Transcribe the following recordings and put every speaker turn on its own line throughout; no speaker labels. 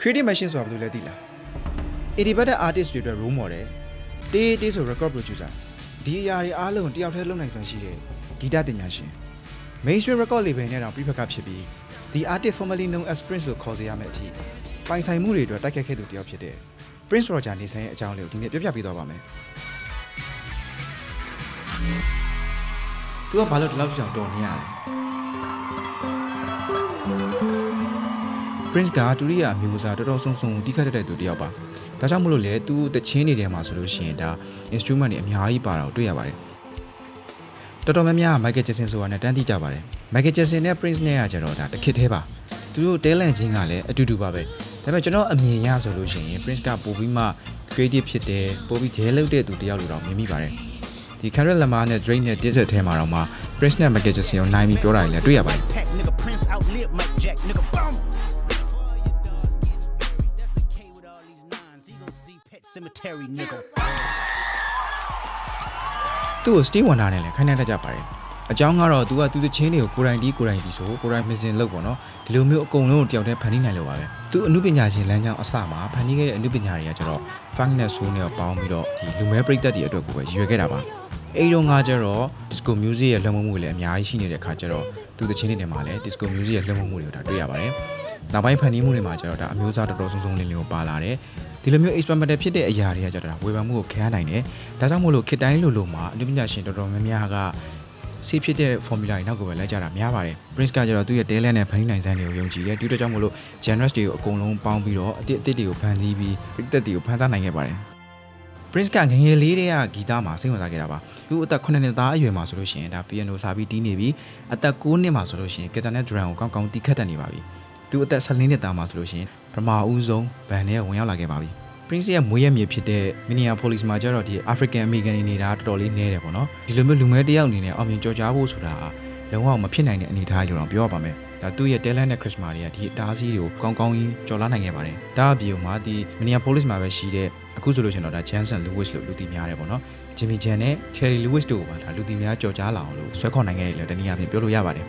creative machine ဆိုတာဘယ်လိုလဲသိလား independent artist တွေအတွက် role model တေးတေးဆို record producer ဒီအရာတွေအားလုံးတယောက်တည်းလုပ်နိုင်စွမ်းရှိတဲ့ဂီတပညာရှင် mainstream record label နဲ့တောင်ပြိပခဖြစ်ပြီး the artist formerly known as Prince လို့ခေါ်စေရမယ့်အထိပိုင်ဆိုင်မှုတွေအတွက်တိုက်ခတ်ခဲ့သူတယောက်ဖြစ်တဲ့ Prince Roger နေဆိုင်ရဲ့အကြောင်းလေးကိုဒီနေ့ပြပြပေးသွားပါမယ်။ तू ကဘာလို့ဒီလောက်ကြောင်တော်နေရလဲ Prince ကတူရိယာအမျိုးအစားတော်တော်ဆုံးဆုံးတိခတ်တတ်တဲ့သူတစ်ယောက်ပါ။ဒါကြောင့်မလို့လေသူတချင်းနေတယ်မှာဆိုလို့ရှိရင်ဒါ instrument တွေအများကြီးပါတာကိုတွေ့ရပါတယ်။တော်တော်များများ Michael Jackson ဆိုတာနဲ့တန်းတိကြပါတယ်။ Michael Jackson နဲ့ Prince နဲ့ကကြတော့ဒါတစ်ခစ်သေးပါ။သူတို့တဲလန့်ချင်းကလည်းအတူတူပါပဲ။ဒါပေမဲ့ကျွန်တော်အမြင်ရဆိုလို့ရှိရင် Prince ကပိုပြီးမှ creative ဖြစ်တယ်ပိုပြီးဒဲလုပ်တဲ့သူတစ်ယောက်လိုတော့မြင်မိပါတယ်။ဒီ Kendrick Lamar နဲ့ Drake နဲ့ Dizzy ထဲမှာတော့မှ Prince နဲ့ Michael Jackson ကိုနိုင်ပြီးပြောတာတွေလည်းတွေ့ရပါတယ်။
Cemetery, nigga.
သူ့ကို Steve Wonder နဲ့လည်းခိုင်းနှက်တတ်ကြပါတယ်အကြောင်းကတော့ तू ကသူတချင်းတွေကိုကိုယ်တိုင်ဒီကိုယ်တိုင်ဒီဆိုကိုယ်တိုင်မစင်လုပ်ပေါ့နော်ဒီလိုမျိုးအကုန်လုံးကိုတယောက်တည်းဖန်တီးနိုင်လို့ပါပဲသူအမှုပညာရှင်လမ်းကြောင်းအစမှာဖန်တီးခဲ့တဲ့အမှုပညာတွေကကျတော့ funk နဲ့ soul နဲ့ပေါင်းပြီးတော့ဒီလူမဲပရိသတ်တွေအတွက်ကိုပဲရွယ်ခဲ့တာပါအဲ့တော့ငါကျတော့ disco music ရဲ့လွှမ်းမိုးမှုတွေလည်းအများကြီးရှိနေတဲ့ခါကျတော့သူတချင်းတွေထဲမှာလည်း disco music ရဲ့လွှမ်းမိုးမှုတွေကိုဒါတွေ့ရပါတယ် နောက်ပိုင်းဖန်တီးမှုတွေမှာကျတော့ဒါအမျိုးအစားတော်တော်ဆုံးဆုံးလေးမျိုးပါလာတယ်ဒီလိုမျိုး experimental ဖြစ်တဲ့အရာတွေကကျတော့ဒါဝေဖန်မှုကိုခံရနိုင်တယ်ဒါကြောင့်မို့လို့ခေတ်တိုင်းလိုလိုမှာအမှုပညာရှင်တော်တော်များများကဆေးဖြစ်တဲ့ formula တွေနောက်ကိုပဲလိုက်ကြတာများပါတယ် Prince ကကျတော့သူ့ရဲ့ talent နဲ့ဖန်တီးနိုင်စမ်းတွေကိုယုံကြည်တယ်ဒီအတွက်ကြောင့်မို့လို့ genres တွေကိုအကုန်လုံးပေါင်းပြီးတော့အတစ်အတစ်တွေကိုဖန်တီးပြီးပြည့်သက်တွေကိုဖန်ဆားနိုင်ခဲ့ပါတယ် Prince ကငယ်ငယ်လေးတည်းကဂီတမှာစိတ်ဝင်စားခဲ့တာပါသူအသက်9နှစ်သားအရွယ်မှာဆိုလို့ရှိရင်ဒါ piano စာပြီးတီးနေပြီးအသက်9နှစ်မှာဆိုလို့ရှိရင် guitar နဲ့ drum ကိုကောင်းကောင်းတီးခတ်တတ်နေပါပြီ သူအသက်14နှစ်သားမှာဆိုလို့ရှိရင်ပထမဦးဆုံးဘန်နဲ့ဝင်ရောက်လာခဲ့ပါပြီ Prince ရဲ့မွေးရမြေဖြစ်တဲ့ Minneapolis မှာကျတော့ဒီ African American တွေနေတာတော်တော်လေးနည်းတယ်ပေါ့နော်ဒီလိုမျိုးလူငယ်တစ်ယောက်အနေနဲ့အောင်မြင်ကြော်ကြားဖို့ဆိုတာလုံးဝမဖြစ်နိုင်တဲ့အနေအထားလို့တော့ပြောရပါမယ်ဒါသူ့ရဲ့ talent နဲ့ charisma တွေကဒီအတားအဆီးတွေကိုကောင်းကောင်းကြီးကျော်လွှားနိုင်ခဲ့ပါတယ်ဒါအပြင်မှာဒီ Minneapolis မှာပဲရှိတဲ့အခုဆိုလို့ရှိရင်တော့ဒါ Jansen Lewis လို့လူသိများတယ်ပေါ့နော် Jimmy Jan နဲ့ Cherry Lewis တို့ကပါဒါလူသိများကြော်ကြားလာအောင်လို့ဆွဲခေါ်နိုင်ခဲ့တယ်လို့တနည်းအားဖြင့်ပြောလို့ရပါတယ်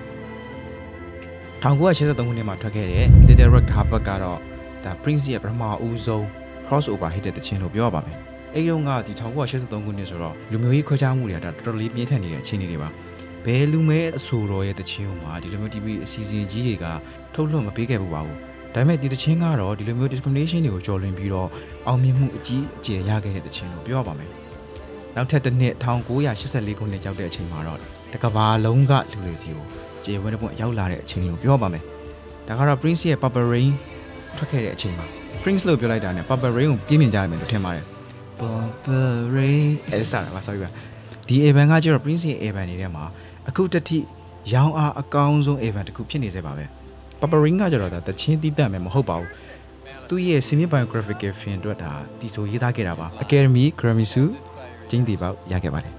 1983ခုနှစ်မှာထွက်ခဲ့တဲ့ Little Red Carpet ကတော့ဒါ Prince ရဲ့ပထမဦးဆုံး crossover hit တဲ့တခြင်းလို့ပြောရပါမယ်။အဲဒီတော့ကဒီ1983ခုနှစ်ဆိုတော့လူမျိုးရေးခွဲခြားမှုတွေကဒါတော်တော်လေးပြင်းထန်နေတဲ့အခြေအနေတွေပါ။ဘယ်လူမဲအဆိုတော်ရဲ့တခြင်းမှာဒီလိုမျိုး TV အစီအစဉ်ကြီးတွေကထုတ်လွှင့်မပေးခဲ့ဘူးပါဘူး။ဒါပေမဲ့ဒီတခြင်းကတော့ဒီလိုမျိုး discrimination တွေကိုကျော်လွန်ပြီးတော့အောင်မြင်မှုအကြီးအကျယ်ရခဲ့တဲ့တခြင်းလို့ပြောရပါမယ်။နောက်ထပ်တစ်နှစ်1984ခုနှစ်ရောက်တဲ့အချိန်မှာတော့တကဘာလုံးကလူတွေစီကို ကျေဝဲတဲ့ပွင့်ရောက်လာတဲ့အချိန်လို့ပြောပါမယ်။ဒါကတော့ Prince ရဲ့ Purple Rain ထွက်ခဲ့တဲ့အချိန်မှာ Prince လို့ပြောလိုက်တာနဲ့ Purple Rain ကိုပြင်းပြင်းကြရမယ်လို့ထင်ပါတယ် Purple Rain အဲစားပါ sorry ပါဒီ event ကကျတော့ Prince ရဲ့ event တွေထဲမှာအခုတတိရောင်းအားအကောင်းဆုံး event တစ်ခုဖြစ်နေစေပါပဲ Purple Rain ကကျတော့ဒါတချင်းတီးတတ်မယ်မဟုတ်ပါဘူးသူ့ရဲ့ semi biographical film အတွက်ဒါတီဆိုရေးသားခဲ့တာပါ Academy Grammy ဆုကျင်းတီပေါက်ရခဲ့ပါတယ်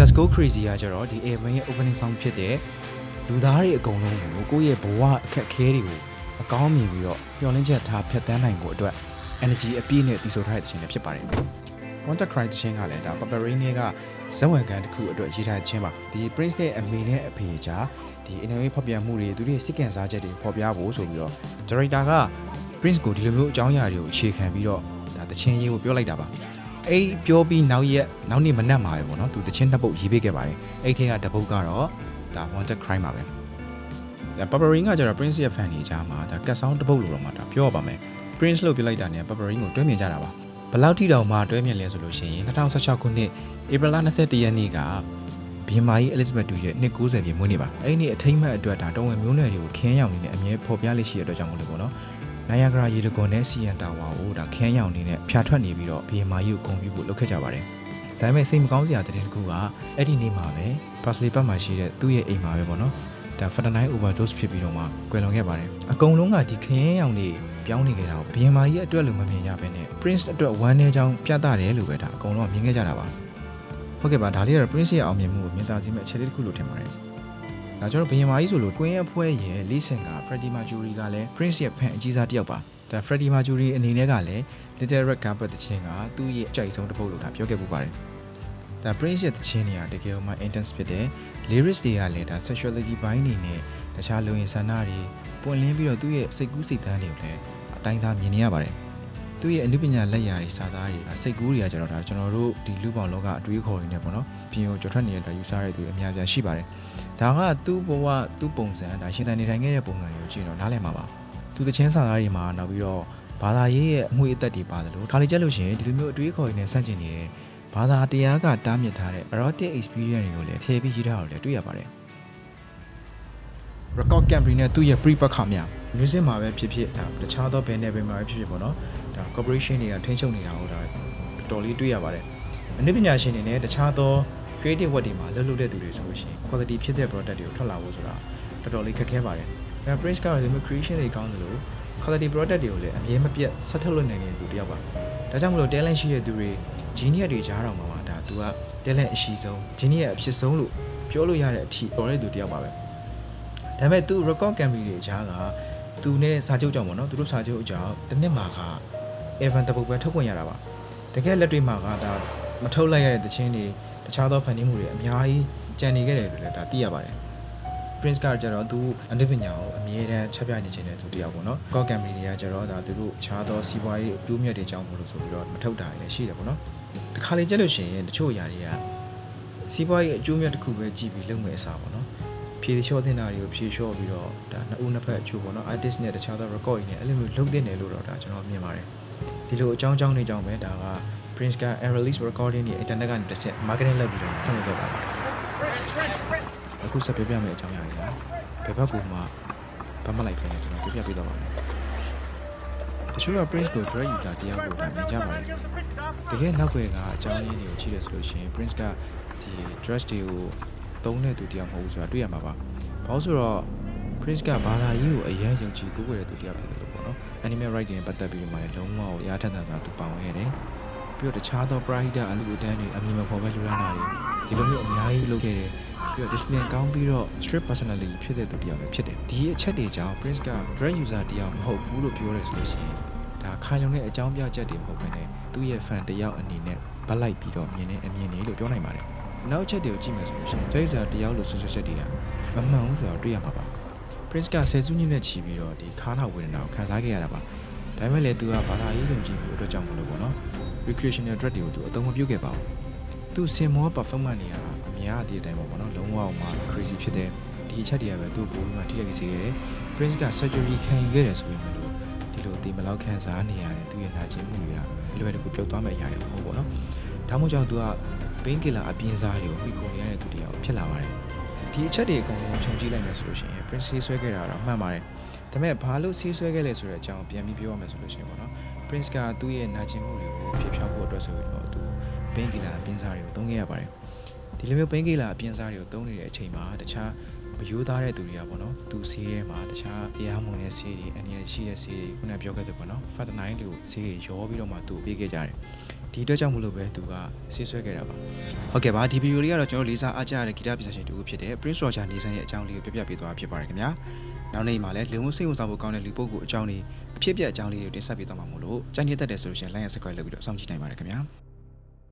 Let's go crazy ကကျတော့ဒီ event ရဲ့ opening song ဖြစ်တဲ့လူသားတွေအကုန်လုံးကိုကိုယ့်ရဲ့ဘဝအခက်အခဲတွေကိုအကောင်းမြင်ပြီးတော့မျှော်လင့်ချက်ထားဖြတ်တန်းနိုင်ဖို့အတွက် energy အပြည့်နဲ့တည်ဆိုထားတဲ့ခြင်းလည်းဖြစ်ပါတယ်။ Wanted Cry တခြင်းကလည်းဒါ Purple Rain ကဇက်ဝင်ကန်တစ်ခုအတွက်ရေးထားခြင်းပါဒီ Prince ရဲ့အမေနဲ့အဖေကြားဒီ interview ဖော်ပြမှုတွေသူတို့ရဲ့စိတ်ကံစားချက်တွေဖော်ပြဖို့ဆိုပြီးတော့ director က Prince ကိုဒီလိုမျိုးအကြောင်းအရာတွေကိုအခြေခံပြီးတော့ဒါတခြင်းရေးကိုပြောလိုက်တာပါ အဲ့ပြောပြီးနောက်ရက်နောက်နေ့မနက်မှာပဲပေါ့နော်သူတခြင်းနှစ်ပုတ်ရေးပေးခဲ့ပါတယ်အဲ့ထဲကတစ်ပုတ်ကတော့ဒါ Wanted Cry ပါပဲဒါ Purple Rain ကကျတော့ Prince ရဲ့ fan တွေကြားမှာဒါကတ်ဆောင်းတစ်ပုတ်လို့တော့မှဒါပြောရပါမယ် Prince လို့ပြောလိုက်တာနဲ့ Purple Rain ကိုတွဲမြင်ကြတာပါဘယ်လောက်ထိတောင်မှတွဲမြင်လဲဆိုလို့ရှိရင်2016ခုနှစ်ဧပြီလ21ရက်နေ့ကဘီမာကြီး Elizabeth 2ရဲ့နှစ်90ပြည့်မွေးနေ့ပါအဲ့ဒီနေ့အထိမ်းအမှတ်အတွက်ဒါတော်ဝင်မျိုးနွယ်တွေကိုခင်းရောင်နေနဲ့အမြဲဖော်ပြလေးရှိတဲ့အတွက်ကြောင့်မို့လို့ပေါ့နော် နိုင်ယာဂရာရေတကွန်နဲ့စီယန်တာဝါကိုဒါခင်းရောင်နေနဲ့ဖြာထွက်နေပြီးတော့ဘီမာကြီးကိုဂုံပြဖို့လုပ်ခဲ့ကြပါတယ်ဒါပေမဲ့စိတ်မကောင်းစရာတဲ့တစ်ခုကအဲ့ဒီနေ့မှာပဲ Parsley ဘတ်မှာရှိတဲ့သူ့ရဲ့အိမ်မှာပဲပေါ့နော်ဒါ fentanyl overdose ဖြစ်ပြီးတော့မှကွယ်လွန်ခဲ့ပါတယ်အကုန်လုံးကဒီခင်းရောင်နေပြောင်းနေကြတာကိုဘီယန်မာကြီးအတွက်လို့မမြင်ရဘဲနဲ့ Prince အတွက်ဝမ်းနေကြောင်းပြသတယ်လို့ပဲဒါအကုန်လုံးကမြင်ခဲ့ကြတာပါဟုတ်ကဲ့ပါဒါလေးကတော့ Prince ရဲ့အောင်မြင်မှုကိုမြင်သာစေမယ့်အခြေလေးတစ်ခုလို့ထင်ပါတယ် ဒါကျွန်တော်ဘီယန်မာကြီးဆိုလို့ Queen အဖွဲ့ရဲ့ lead singer Freddie Mercury ကလည်း Prince ရဲ့ fan အကြီးစားတစ်ယောက်ပါဒါ Freddie Mercury အနေနဲ့ကလည်း Little Red Carpet တခြင်းကသူ့ရဲ့အကြိုက်ဆုံးတစ်ပုတ်လို့ဒါပြောခဲ့ပူပါတယ်ဒါ Prince ရဲ့တခြင်းတွေကတကယ်မှ intense ဖြစ်တယ် lyrics တွေကလည်းဒါ sexuality ဘိုင်းနေနဲ့တခြားလူရင်ဆန္ဒတွေပွင့်လင်းပြီးတော့သူ့ရဲ့စိတ်ကူးစိတ်သန်းတွေကိုလည်းအတိုင်းသားမြင်နေရပါတယ် သူ့ရဲ့အနုပညာလက်ရာတွေစာသားတွေစိတ်ကူးတွေကကျတော့ဒါကျွန်တော်တို့ဒီလူပေါင်းလောကအတွေးခေါ်ရင်းနဲ့ပေါ့နော်ပြင်ကိုကြော်ထွက်နေတဲ့ user တွေသူအများပြားရှိပါတယ်ဒါကသူ့ဘဝသူ့ပုံစံဒါရှင်သန်နေထိုင်ခဲ့တဲ့ပုံစံတွေကိုကြည့်တော့နားလည်မှာပါသူတချင်းစာသားတွေမှာနောက်ပြီးတော့ဘာသာရေးရဲ့အငွေအသက်တွေပါတယ်လို့ဒါလေးကြက်လို့ရှိရင်ဒီလိုမျိုးအတွေးခေါ်ရင်းနဲ့ဆန့်ကျင်နေတဲ့ဘာသာတရားကတားမြစ်ထားတဲ့ erotic experience တွေကိုလည်းထည့်ပြီးရေးထားတာကိုလည်းတွေ့ရပါတယ် record company နဲ့သူ့ရဲ့ pre ပတ်ခါများ music မှာပဲဖြစ်ဖြစ်ဒါတခြားသော band တွေပဲမှာပဲဖြစ်ဖြစ်ပေါ့နော် ဒါ corporation တွေကထိန်းချုပ်နေတာကိုဒါတော်တော်လေးတွေ့ရပါတယ်အနည်းပညာရှင်တွေနဲ့တခြားသော creative work တွေမှာလှုပ်လှုပ်တဲ့သူတွေဆိုလို့ရှိရင် quality ဖြစ်တဲ့ product တွေကိုထွက်လာဖို့ဆိုတာတော်တော်လေးခက်ခဲပါတယ်ဒါ Prince ကတော့ဒီလို creation တွေကောင်းတယ်လို့ quality product တွေကိုလည်းအမြဲမပြတ်ဆက်ထုတ်လုပ်နိုင်တဲ့သူတစ်ယောက်ပါဒါကြောင့်မလို့ talent ရှိတဲ့သူတွေ genius တွေကြားတော်မှာပါဒါသူက talent အရှိဆုံး genius အဖြစ်ဆုံးလို့ပြောလို့ရတဲ့အထိတော်တဲ့သူတစ်ယောက်ပါပဲဒါပေမဲ့သူ record company တွေအကြားကသူနဲ့စာချုပ်ကြောင့်ပေါ့နော်သူတို့စာချုပ်အကြောင်းတစ်နှစ်မှာက Evan တပုတ်ပဲထုတ်ခွင့်ရတာပါတကယ်လက်တွေ့မှာကဒါမထုတ်လိုက်ရတဲ့သချင်းတွေတခြားသောဖန်တီးမှုတွေအများကြီးကြံနေခဲ့တယ်လို့လည်းဒါသိရပါတယ် Prince ကကြတော့သူအနုပညာကိုအမြဲတမ်းချက်ပြနေခြင်းတဲ့သူတစ်ယောက်ပေါ့နော် Record company တွေကကြတော့ဒါသူတို့ခြားသောစီးပွားရေးအကျိုးမြတ်တွေကြောင့်မို့လို့ဆိုပြီးတော့မထုတ်တာလည်းရှိတယ်ပေါ့နော်ဒီခါလေးကြက်လို့ရှိရင်တချို့အရာတွေကစီးပွားရေးအကျိုးမြတ်တစ်ခုပဲကြည့်ပြီးလုပ်မယ်အစားပေါ့နော်ဖြေလျှော့တင်တာတွေကိုဖြေလျှော့ပြီးတော့ဒါနှစ်ဦးနှစ်ဖက်အချို့ပေါ့နော် artist နဲ့တခြားသော record တွေနဲ့အဲ့လိုမျိုးလုပ်တင်တယ်လို့တော့ဒါကျွန်တော်မြင်ပါတယ် ဒီလိုအကြောင်းအကြောင်းတွေကြောင့်ပဲဒါက Prince က and release recording တွေ internet ကနေတစ်ဆက် marketing လုပ်ပြီးတော့ထုတ်လုပ်ခဲ့ပါတယ်အခုဆက်ပြပြမယ့်အကြောင်းအရာတွေကဘယ်ဘက်ကမှဘာမှလိုက်ပဲနဲ့ကျွန်တော်ပြပြပေးတော့ပါမယ်တချို့က Prince ကို direct user တရားကိုဒါမြင်ကြပါတယ်တကယ်နောက်ွယ်ကအကြောင်းရင်းတွေကိုကြည့်ရဆိုလို့ရှိရင် Prince ကဒီ dress တွေကိုသုံးတဲ့သူတရားမဟုတ်ဘူးဆိုတာတွေ့ရမှာပါ။ဘာလို့ဆိုတော့ Prince ကဘာသာရေးကိုအရင်ယုံကြည်ကိုးကွယ်တဲ့သူတရားဖြစ်တယ်လို့ပေါ့နော်။ Animal Right တွေပတ်သက်ပြီးတော့မှလုံးဝကိုရားထက်သန်စွာသူပါဝင်ခဲ့တယ်။ပြီးတော့တခြားသော Pride အလူအတန်းတွေအမြင်မဖော်ပဲလူရမ်းတာတွေဒီလိုမျိုးအများကြီးလုပ်ခဲ့တယ်။ပြီးတော့ discipline ကောင်းပြီးတော့ strict personality ဖြစ်တဲ့သူတရားပဲဖြစ်တယ်။ဒီအချက်တွေကြောင့် Prince က direct user တရားမဟုတ်ဘူးလို့ပြောရဲဆိုလို့ရှိရင်ဒါခိုင်လုံတဲ့အကြောင်းပြချက်တွေမဟုတ်ဘဲနဲ့သူ့ရဲ့ fan တယောက်အနေနဲ့ဗတ်လိုက်ပြီးတော့မြင်နေအမြင်တွေလို့ပြောနိုင်ပါတယ်။နောက်ချက်တွေကိုကြည့်မယ်ဆိုလို့ရှိရင် direct user တယောက်လို့ဆွဆွချက်တွေကမမှန်ဘူးဆိုတော့တွေ့ရမှာပါ။ Prince ကဆယ်စုနှစ်နဲ့ချီပြီးတော့ဒီခါးနာဝေဒနာကိုခံစားခဲ့ရတာပါ။ဒါပေမဲ့လည်းသူကဘာသာရေးယုံကြည်မှုအတွက်ကြောင့်မလို့ပေါ့နော်။ recreational drug တွေကိုသူအသုံးမပြုခဲ့ပါဘူး။သူစင်မော performance တွေကအများအသေးအတိုင်းပေါ့နော်လုံးဝအောင်မှ crazy ဖြစ်တဲ့ဒီအချက်တွေကပဲသူ့ကိုယ်မှထိရိုက်စေခဲ့တယ်။ Prince က surgery ခံယူခဲ့တယ်ဆိုပေမဲ့လို့ဒီလိုအသေးမလောက်ခံစားနေရတဲ့သူ့ရဲ့နာကျင်မှုတွေကလွယ်တကူပျောက်သွားမယ့်အရာတွေမဟုတ်ဘူးပေါ့နော်။ဒါမှမဟုတ်ကြောင့်သူက pain killer အပြင်းစားတွေကိုဖိခုံနေရတဲ့သူတရားကိုဖြစ်လာပါတယ်။ ဒီအချက်တွေအကုန်လုံးခြုံကြည့်လိုက်မယ်ဆိုလို့ရှိရင် Prince ဆေးဆွဲခဲ့တာတော့မှန်ပါတယ်။ဒါပေမဲ့ဘာလို့ဆေးဆွဲခဲ့လဲဆိုတဲ့အကြောင်းပြန်ပြီးပြောရမယ်ဆိုလို့ရှိရင်ပေါ့နော်။ Prince ကသူ့ရဲ့နာကျင်မှုတွေကိုဖြစ်ဖြောက်ဖို့အတွက်ဆိုပြီးတော့သူ pain killer အပြင်းစားတွေကိုသုံးခဲ့ရပါတယ်။ဒီလိုမျိုး pain killer အပြင်းစားတွေကိုသုံးနေတဲ့အချိန်မှာတခြားမယိုးသားတဲ့သူတွေကပေါ့နော်သူဆေးထဲမှာတခြားတရားမဝင်တဲ့ဆေးတွေအနေနဲ့ရှိတဲ့ဆေးတွေခုနပြောခဲ့တဲ့ပေါ့နော် fentanyl တွေကိုဆေးတွေရောပြီးတော့မှသူပေးခဲ့ကြတယ် ဒီအတွက်ကြောင့်မလို့ပဲသူကဆေးဆွဲခဲ့တာပါဟုတ်ကဲ့ပါဒီဗီဒီယိုလေးကတော့ကျွန်တော်လေးစားအားကြရတဲ့ဂီတပညာရှင်တူဖြစ်တဲ့ Prince Roger နေဆိုင်ရဲ့အကြောင်းလေးကိုပြပြပေးသွားဖြစ်ပါတယ်ခင်ဗျာနောက်နေ့မှာလည်းလူမှုစိတ်ဝင်စားဖို့ကောင်းတဲ့လူပုဂ္ဂိုလ်အကြောင်းလေးအဖြစ်အပျက်အကြောင်းလေးတွေတင်ဆက်ပေးသွားမှာမို့လို့ကြိုက်နေတတ်တယ်ဆိုလို့ရှိရင် like and subscribe လုပ်ပြီးတော့စောင့်ကြည့်နိုင်ပါတယ်ခင်ဗျာ